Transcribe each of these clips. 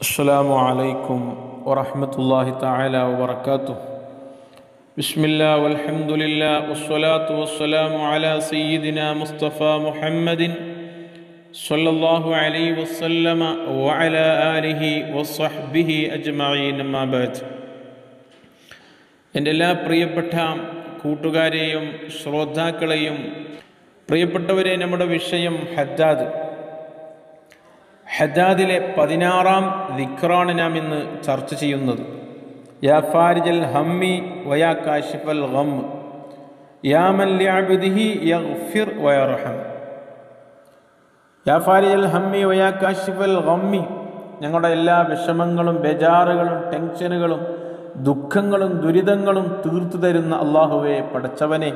السلام عليكم ورحمة الله تعالى وبركاته بسم الله والحمد لله والصلاة والسلام على سيدنا مصطفى محمد صلى الله عليه وسلم وعلى آله وصحبه أجمعين ما بعد എൻ്റെ എല്ലാ പ്രിയപ്പെട്ട കൂട്ടുകാരെയും ശ്രോതാക്കളെയും പ്രിയപ്പെട്ടവരെ നമ്മുടെ വിഷയം ഹദ്ദാദ് ഹദ്ദാദിലെ പതിനാറാം ദിക്റാണ് നാം ഇന്ന് ചർച്ച ചെയ്യുന്നത്. യാ ഫാരിജൽ ഹമ്മി വയാ കാശിഫൽ ഗം. യാ മൻ ലിഅബ്ദിഹി യഗ്ഫിർ വയർഹം. യാ ഫാരിജൽ ഹമ്മി വയാ കാശിഫൽ ഗമ്മി. ഞങ്ങളുടെ എല്ലാ വിഷമങ്ങളും ബേജാറുകളും ടെൻഷനുകളും ദുഃഖങ്ങളും ദുരിതങ്ങളും തീർത്തു തരുന്ന അള്ളാഹുവെ പടച്ചവനെ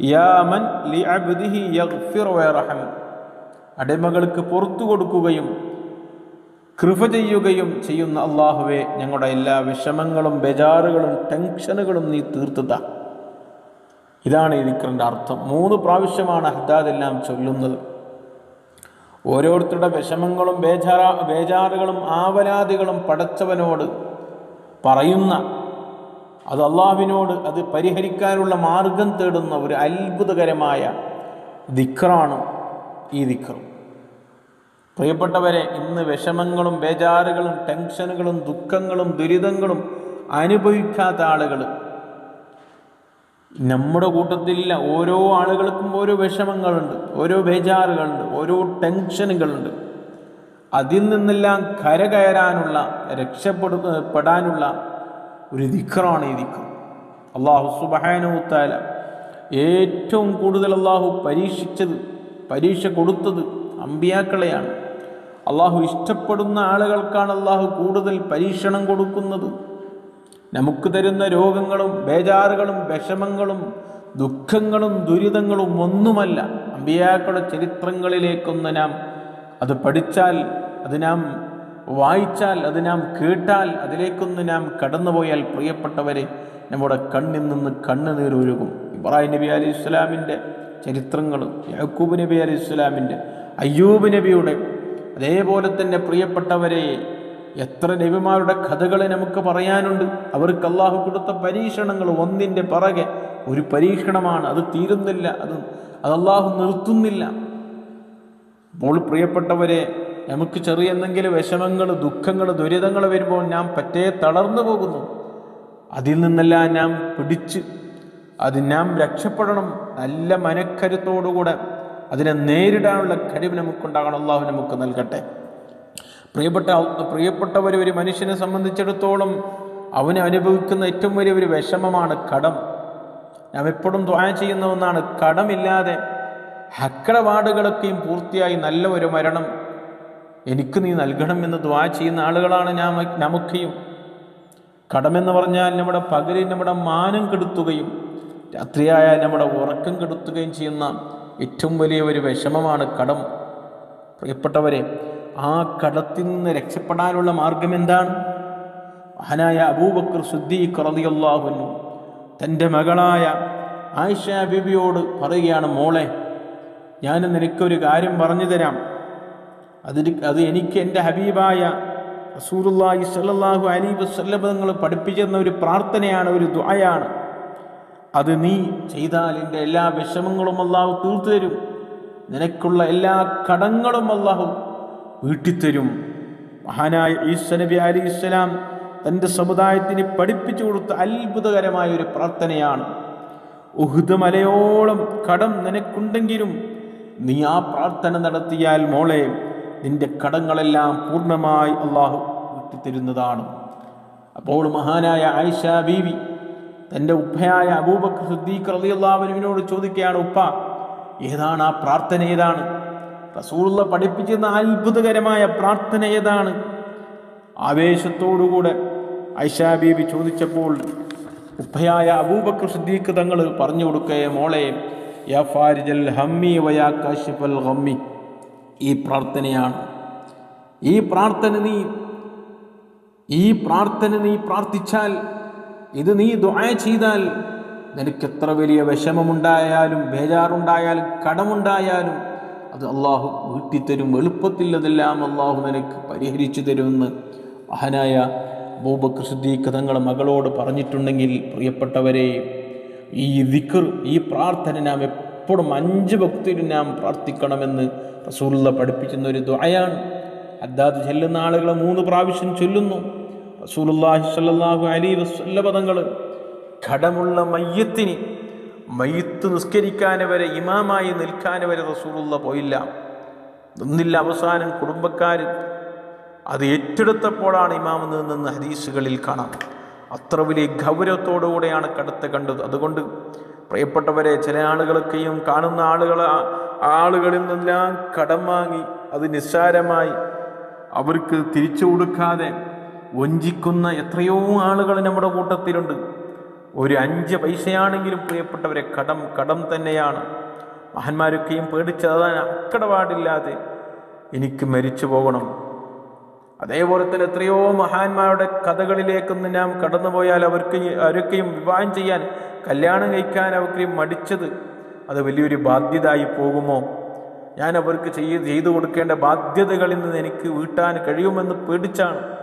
യാ മൻ ലിഅബ്ദിഹി യഗ്ഫിർ വയർഹം. അടിമകൾക്ക് പുറത്തു കൊടുക്കുകയും കൃപ ചെയ്യുകയും ചെയ്യുന്ന അള്ളാഹുവെ ഞങ്ങളുടെ എല്ലാ വിഷമങ്ങളും ബേജാറുകളും ടെൻഷനുകളും നീ തീർത്തുക ഇതാണ് ഈ അർത്ഥം. മൂന്ന് പ്രാവശ്യമാണ് എല്ലാം ചൊല്ലുന്നത്. ഓരോരുത്തരുടെ വിഷമങ്ങളും ബേജാറാ ബേജാറുകളും ആവരാതികളും പടച്ചവനോട് പറയുന്ന അത് അള്ളാഹുവിനോട് അത് പരിഹരിക്കാനുള്ള മാർഗം തേടുന്ന ഒരു അത്ഭുതകരമായ ദിക്റാണ് ഈ ദിക്കറും. പ്രിയപ്പെട്ടവരെ ഇന്ന് വിഷമങ്ങളും ബേജാറുകളും ടെൻഷനുകളും ദുഃഖങ്ങളും ദുരിതങ്ങളും അനുഭവിക്കാത്ത ആളുകൾ നമ്മുടെ കൂട്ടത്തിലില്ല ഓരോ ആളുകൾക്കും ഓരോ വിഷമങ്ങളുണ്ട് ഓരോ ബേജാറുകളുണ്ട് ഓരോ ടെൻഷനുകളുണ്ട്. അതിൽ നിന്നെല്ലാം കരകയറാനുള്ള രക്ഷപ്പെടുത്തപ്പെടാനുള്ള പെടാനുള്ള ഒരു ദിക്കറാണ് ഈ ദിക്കർ. അള്ളാഹു സുബഹാനുത്താല ഏറ്റവും കൂടുതൽ അള്ളാഹു പരീക്ഷിച്ചത് പരീക്ഷ കൊടുത്തത് അമ്പിയാക്കളെയാണ്. അള്ളാഹു ഇഷ്ടപ്പെടുന്ന ആളുകൾക്കാണ് അള്ളാഹു കൂടുതൽ പരീക്ഷണം കൊടുക്കുന്നത്. നമുക്ക് തരുന്ന രോഗങ്ങളും ബേജാറുകളും വിഷമങ്ങളും ദുഃഖങ്ങളും ദുരിതങ്ങളും ഒന്നുമല്ല. അമ്പിയാക്കളുടെ ചരിത്രങ്ങളിലേക്കൊന്ന് നാം അത് പഠിച്ചാൽ അത് നാം വായിച്ചാൽ അത് നാം കേട്ടാൽ അതിലേക്കൊന്ന് നാം കടന്നുപോയാൽ പ്രിയപ്പെട്ടവരെ നമ്മുടെ കണ്ണിൽ നിന്ന് കണ്ണുനീർ ഒഴുകും. ഇബ്രാഹിം നബി അലി ഇസ്ലാമിന്റെ ചരിത്രങ്ങളും യാക്കൂബ് നബി അലി ഇസ്ലാമിന്റെ അയ്യൂബ് നബിയുടെ അതേപോലെ തന്നെ പ്രിയപ്പെട്ടവരെ എത്ര നബിമാരുടെ കഥകൾ നമുക്ക് പറയാനുണ്ട്. അവർക്ക് അള്ളാഹു കൊടുത്ത പരീക്ഷണങ്ങൾ ഒന്നിന്റെ പിറകെ ഒരു പരീക്ഷണമാണ്. അത് തീരുന്നില്ല. അത് അത് അള്ളാഹു നിർത്തുന്നില്ല. അപ്പോൾ പ്രിയപ്പെട്ടവരെ നമുക്ക് ചെറിയ എന്തെങ്കിലും വിഷമങ്ങൾ ദുഃഖങ്ങൾ ദുരിതങ്ങൾ വരുമ്പോൾ ഞാൻ പറ്റേ തളർന്നു പോകുന്നു. അതിൽ നിന്നെല്ലാം ഞാൻ പിടിച്ച് അത് ഞാൻ രക്ഷപ്പെടണം. നല്ല മനക്കരുത്തോടുകൂടെ അതിനെ നേരിടാനുള്ള കഴിവ് നമുക്കുണ്ടാകണം. അള്ളാഹു നമുക്ക് നൽകട്ടെ. പ്രിയപ്പെട്ട പ്രിയപ്പെട്ടവർ ഒരു മനുഷ്യനെ സംബന്ധിച്ചിടത്തോളം അവന് അനുഭവിക്കുന്ന ഏറ്റവും വലിയ ഒരു വിഷമമാണ് കടം. ഞാൻ എപ്പോഴും ദ്വായ ചെയ്യുന്ന ഒന്നാണ് കടമില്ലാതെ ഹക്കടപാടുകളൊക്കെയും പൂർത്തിയായി നല്ല ഒരു മരണം. എനിക്ക് നീ നൽകണം എന്ന് ദ്വാ ചെയ്യുന്ന ആളുകളാണ് ഞാൻ നമുക്കെയും. കടമെന്ന് പറഞ്ഞാൽ നമ്മുടെ പകലിൽ നമ്മുടെ മാനം കെടുത്തുകയും രാത്രിയായാൽ നമ്മുടെ ഉറക്കം കെടുത്തുകയും ചെയ്യുന്ന ഏറ്റവും വലിയ ഒരു വിഷമമാണ് കടം. പ്രിയപ്പെട്ടവരെ ആ കടത്തിൽ നിന്ന് രക്ഷപ്പെടാനുള്ള മാർഗം എന്താണ്? മഹാനായ അബൂബക്കർ സുദ്ദീഖ് റളിയല്ലാഹുന്നു തന്റെ മകളായ ആയിഷ ബിബിയോട് പറയുകയാണ് മോളെ ഞാൻ നിനക്കൊരു കാര്യം പറഞ്ഞു തരാം. അതിന് അത് എനിക്ക് എന്റെ ഹബീബായ റസൂലുള്ളാഹി സ്വല്ലല്ലാഹു അലൈഹി വസല്ലം പഠിപ്പിച്ചിരുന്ന ഒരു പ്രാർത്ഥനയാണ് ഒരു ദുആയാണ്. അത് നീ ചെയ്താൽ എന്റെ എല്ലാ വിഷമങ്ങളും അള്ളാഹു തീർത്തു തരും നിനക്കുള്ള എല്ലാ കടങ്ങളും അള്ളാഹു വീട്ടിത്തരും. മഹാനായ ഈസ നബി അലി ഇസ്ലാം തന്റെ സമുദായത്തിന് പഠിപ്പിച്ചു കൊടുത്ത അത്ഭുതകരമായ ഒരു പ്രാർത്ഥനയാണ്. ഉഹുദ് മലയോളം കടം നിനക്കുണ്ടെങ്കിലും നീ ആ പ്രാർത്ഥന നടത്തിയാൽ മോളെ നിന്റെ കടങ്ങളെല്ലാം പൂർണമായി അള്ളാഹു വീട്ടിത്തരുന്നതാണ്. അപ്പോൾ മഹാനായ ആയിഷ ബീവി തന്റെ ഉപ്പയായ അബൂബക്കർ സുദ്ദീഖ് റളിയല്ലാഹുവിനോട് ചോദിക്കുകയാണ് ഉപ്പ ഏതാണ് ആ പ്രാർത്ഥന ഏതാണ്? റസൂള്ള പഠിപ്പിച്ചിരുന്ന അത്ഭുതകരമായ പ്രാർത്ഥന ഏതാണ്? ആവേശത്തോടുകൂടെ ഐഷാ ബീബി ചോദിച്ചപ്പോൾ ഉപ്പയായ അബൂബക്കർ സുദ്ദീഖ് തങ്ങൾ പറഞ്ഞു കൊടുക്കേ മോളെ യാ ഫാരിജൽ ഹമ്മി വയാ കാശിഫൽ ഈ പ്രാർത്ഥനയാണ്. ഈ പ്രാർത്ഥന നീ ഈ പ്രാർത്ഥന നീ പ്രാർത്ഥിച്ചാൽ ഇത് നീ ദുആ ചെയ്താൽ നിനക്ക് എത്ര വലിയ വിഷമമുണ്ടായാലും ബേജാറുണ്ടായാലും കടമുണ്ടായാലും അത് അള്ളാഹു വീട്ടിത്തരും എളുപ്പത്തിൽ അതെല്ലാം അള്ളാഹു നിനക്ക് പരിഹരിച്ചു തരുമെന്ന് മഹനായ അബൂബക്കർ സിദ്ദീഖ് തങ്ങൾ മകളോട് പറഞ്ഞിട്ടുണ്ടെങ്കിൽ പ്രിയപ്പെട്ടവരെ ഈ ദിക്ർ ഈ പ്രാർത്ഥന നാം എപ്പോഴും അഞ്ച് ഭക്തിയിൽ നാം പ്രാർത്ഥിക്കണമെന്ന് റസൂലുള്ള പഠിപ്പിക്കുന്ന ഒരു ദ്വയാണ് അദ്ദാദ് ചെല്ലുന്ന ആളുകളെ മൂന്ന് പ്രാവശ്യം ചൊല്ലുന്നു. റസൂലുള്ളാഹി സ്വല്ലല്ലാഹു അലൈഹി വസല്ല പദങ്ങൾ ഘടമുള്ള മയ്യത്തിന് മയ്യത്ത് നിസ്കരിക്കാൻ വരെ ഇമാമായി നിൽക്കാൻ വരെ റസൂലുള്ള പോയില്ല. നിന്നില്ല അവസാനം കുടുംബക്കാർ അത് ഏറ്റെടുത്തപ്പോഴാണ് ഇമാം നിന്ന് ഹദീസുകളിൽ കാണാം. അത്ര വലിയ ഗൗരവത്തോടുകൂടെയാണ് കടത്ത് കണ്ടത്. അതുകൊണ്ട് പ്രിയപ്പെട്ടവരെ ചില ആളുകളൊക്കെയും കാണുന്ന ആളുകൾ ആളുകളിൽ നിന്നെല്ലാം കടം വാങ്ങി അത് നിസ്സാരമായി അവർക്ക് തിരിച്ചു കൊടുക്കാതെ വഞ്ചിക്കുന്ന എത്രയോ ആളുകൾ നമ്മുടെ കൂട്ടത്തിലുണ്ട്. ഒരു അഞ്ച് പൈസയാണെങ്കിലും പ്രിയപ്പെട്ടവരെ കടം കടം തന്നെയാണ്. മഹാന്മാരൊക്കെയും പേടിച്ച് അതാണ് അക്കടപാടില്ലാതെ എനിക്ക് മരിച്ചു പോകണം. അതേപോലെ തന്നെ എത്രയോ മഹാന്മാരുടെ കഥകളിലേക്കൊന്ന് നാം കടന്നുപോയാൽ അവർക്ക് അവരൊക്കെയും വിവാഹം ചെയ്യാൻ കല്യാണം കഴിക്കാൻ അവർക്ക് മടിച്ചത് അത് വലിയൊരു ബാധ്യതയായി പോകുമോ? ഞാൻ അവർക്ക് ചെയ്ത് ചെയ്തു കൊടുക്കേണ്ട ബാധ്യതകളിൽ നിന്ന് എനിക്ക് വീട്ടാൻ കഴിയുമെന്ന് പേടിച്ചാണ്.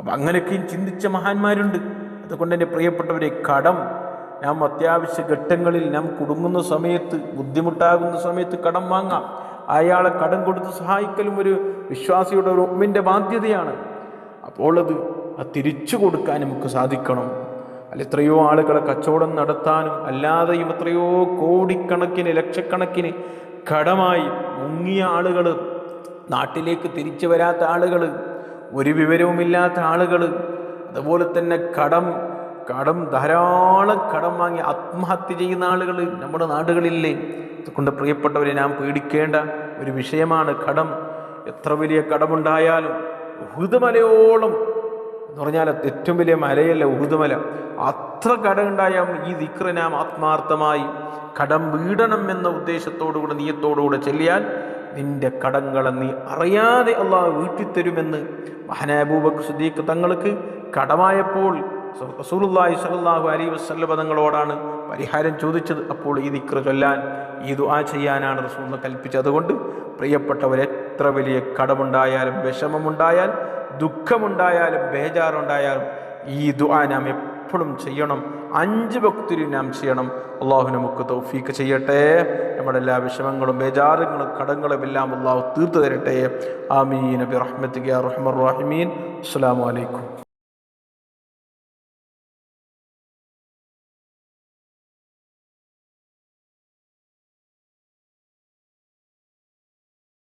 അപ്പം അങ്ങനെയൊക്കെയും ചിന്തിച്ച മഹാന്മാരുണ്ട്. അതുകൊണ്ട് എന്റെ പ്രിയപ്പെട്ടവരെ കടം നാം അത്യാവശ്യ ഘട്ടങ്ങളിൽ നാം കുടുങ്ങുന്ന സമയത്ത് ബുദ്ധിമുട്ടാകുന്ന സമയത്ത് കടം വാങ്ങാം. അയാളെ കടം കൊടുത്ത് സഹായിക്കലും ഒരു വിശ്വാസിയുടെ ഒരു ഉമ്മിന്റെ ബാധ്യതയാണ്. അപ്പോൾ അത് തിരിച്ചു കൊടുക്കാൻ നമുക്ക് സാധിക്കണം. അല്ല എത്രയോ ആളുകളെ കച്ചവടം നടത്താനും അല്ലാതെയും എത്രയോ കോടിക്കണക്കിന് ലക്ഷക്കണക്കിന് കടമായി മുങ്ങിയ ആളുകൾ നാട്ടിലേക്ക് തിരിച്ചു വരാത്ത ആളുകൾ ഒരു വിവരവുമില്ലാത്ത ആളുകൾ അതുപോലെ തന്നെ കടം കടം ധാരാളം കടം വാങ്ങി ആത്മഹത്യ ചെയ്യുന്ന ആളുകൾ നമ്മുടെ നാടുകളില്ലേ? അതുകൊണ്ട് പ്രിയപ്പെട്ടവരെ നാം പേടിക്കേണ്ട ഒരു വിഷയമാണ് കടം. എത്ര വലിയ കടമുണ്ടായാലും ഉഹുദമലയോളം എന്ന് പറഞ്ഞാൽ ഏറ്റവും വലിയ മലയല്ല ഉഹുദമല അത്ര കടമുണ്ടായാൽ ഈ ദിക്ര നാം ആത്മാർത്ഥമായി കടം വീടണം എന്ന ഉദ്ദേശത്തോടുകൂടെ നീയത്തോടുകൂടെ ചെല്ലിയാൽ നിന്റെ കടങ്ങളെ നീ അറിയാതെ അള്ളാഹ് വീട്ടിത്തരുമെന്ന് മഹനാബൂബക് സുദ്ദീഖ് തങ്ങൾക്ക് കടമായപ്പോൾ റസൂലുള്ളാഹി സ്വല്ലല്ലാഹു അലൈഹി വസല്ലം തങ്ങളോടാണ് പരിഹാരം ചോദിച്ചത്. അപ്പോൾ ഈ ദിക്ർ ചൊല്ലാൻ ഈ ദുആ ചെയ്യാനാണ് റസൂൽ കൽപ്പിച്ചത്. അതുകൊണ്ട് പ്രിയപ്പെട്ടവർ എത്ര വലിയ കടമുണ്ടായാലും വിഷമമുണ്ടായാൽ ദുഃഖമുണ്ടായാലും ബേജാറുണ്ടായാലും ഈ ദുആ നാം എപ്പോഴും ചെയ്യണം. അഞ്ച് ഭക്തിരി നാം ചെയ്യണം. അള്ളാഹു നമുക്ക് തൗഫീക്ക് ചെയ്യട്ടെ. നമ്മുടെ എല്ലാ വിഷമങ്ങളും ബേജാറുകളും കടങ്ങളും എല്ലാം അള്ളാഹു തീർത്തു തരട്ടെ ആമീൻ. നബി റഹ്മത്ത് റഹ്മർ റഹിമീൻ. അസ്സാം വലൈക്കും